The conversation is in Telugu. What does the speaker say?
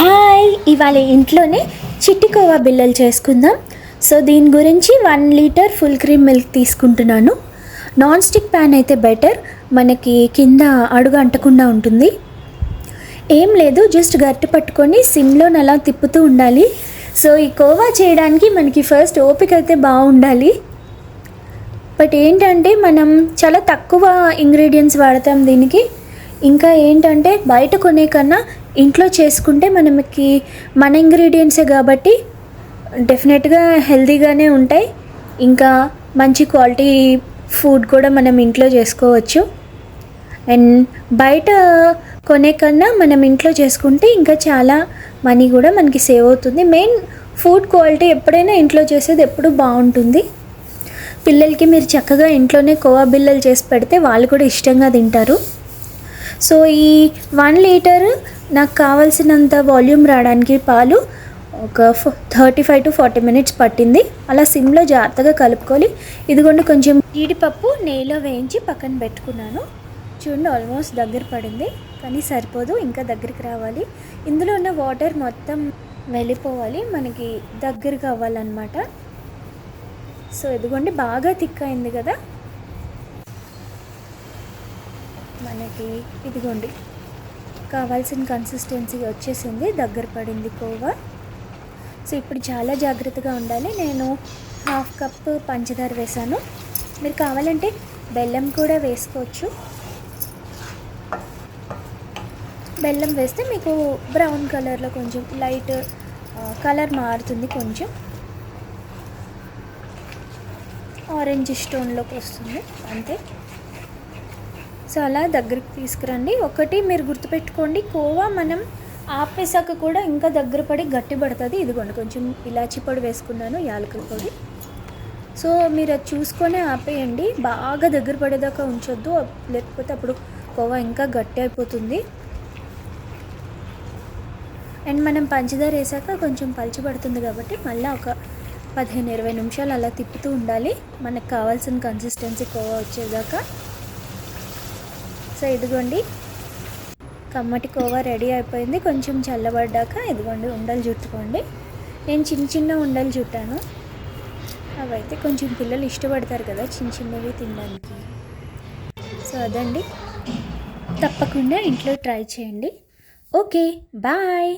హాయ్ ఇవాళ ఇంట్లోనే చిట్టికోవా బిల్లలు చేసుకుందాం. సో దీని గురించి one litre full cream milk తీసుకుంటున్నాను. నాన్ స్టిక్ ప్యాన్ అయితే బెటర్ మనకి కింద అడుగు అంటకుండా ఉంటుంది. ఏం లేదు జస్ట్ గట్టి పట్టుకొని సిమ్లో అలా తిప్పుతూ ఉండాలి. సో ఈ కోవా చేయడానికి మనకి ఫస్ట్ ఓపిక అయితే బాగుండాలి. బట్ ఏంటంటే మనం చాలా తక్కువ ఇంగ్రీడియంట్స్ వాడతాం దీనికి. ఇంకా ఏంటంటే బయట కొనే కన్నా ఇంట్లో చేసుకుంటే మనకి మన ఇంగ్రీడియంట్సే కాబట్టి డెఫినెట్గా హెల్తీగానే ఉంటాయి. ఇంకా మంచి క్వాలిటీ ఫుడ్ కూడా మనం ఇంట్లో చేసుకోవచ్చు. అండ్ బయట కొనే కన్నా మనం ఇంట్లో చేసుకుంటే ఇంకా చాలా మనీ కూడా మనకి సేవ్ అవుతుంది. మెయిన్ ఫుడ్ క్వాలిటీ ఎప్పుడైనా ఇంట్లో చేసేది ఎప్పుడు బాగుంటుంది. పిల్లలకి మీరు చక్కగా ఇంట్లోనే కోవా బిల్లలు చేసి పెడితే వాళ్ళు కూడా ఇష్టంగా తింటారు. సో ఈ వన్ లీటర్ నాకు కావాల్సినంత వాల్యూమ్ రావడానికి పాలు ఒక thirty five to forty minutes పట్టింది. అలా సిమ్లో జాగ్రత్తగా కలుపుకొని ఇదిగోండి కొంచెం జీడిపప్పు నెయ్యిలో వేయించి పక్కన పెట్టుకున్నాను. చూడండి ఆల్మోస్ట్ దగ్గర పడింది కానీ సరిపోదు ఇంకా దగ్గరికి రావాలి. ఇందులో ఉన్న వాటర్ మొత్తం వెళ్ళిపోవాలి మనకి దగ్గరగా అవ్వాలన్నమాట. సో ఇదిగోండి బాగా థిక్ అయింది కదా. మనకి ఇదిగోండి. కావాల్సిన కన్సిస్టెన్సీ వచ్చేసింది దగ్గర పడింది కోవా. సో ఇప్పుడు చాలా జాగ్రత్తగా ఉండాలి. నేను హాఫ్ కప్ పంచదార వేసాను మీరు కావాలంటే బెల్లం కూడా వేసుకోవచ్చు. బెల్లం వేస్తే మీకు బ్రౌన్ కలర్లో కొంచెం లైట్ కలర్ మారుతుంది కొంచెం. ఆరెంజ్ స్టోన్లోకి వస్తుంది అంతే. సో అలా దగ్గరికి తీసుకురండి. ఒకటి మీరు గుర్తుపెట్టుకోండి కోవా మనం ఆపేసాక కూడా ఇంకా దగ్గర పడి గట్టి పడుతుంది. ఇదిగోండి కొంచెం ఇలాచి పొడి వేసుకున్నాను యాలకుల పొడి. సో మీరు అది చూసుకొని ఆపేయండి. బాగా దగ్గర పడేదాకా ఉంచొద్దు. లేకపోతే అప్పుడు కోవా ఇంకా గట్టి అయిపోతుంది. అండ్ మనం పంచదార వేసాక కొంచెం పలుచు పడుతుంది కాబట్టి మళ్ళీ ఒక పదిహేను ఇరవై నిమిషాలు అలా తిప్పుతూ ఉండాలి. మనకు కావాల్సిన కన్సిస్టెన్సీ కోవా వచ్చేదాకా. సో ఇదిగోండి. కమ్మటి కోవా రెడీ అయిపోయింది. కొంచెం చల్లబడ్డాక ఇదిగోండి ఉండలు చుట్టుకోండి. నేను చిన్న చిన్న ఉండలు చుట్టాను. అవైతే కొంచెం పిల్లలు ఇష్టపడతారు కదా చిన్న చిన్నవి తినడానికి. సో అదండి. తప్పకుండా ఇంట్లో ట్రై చేయండి. Okay bye.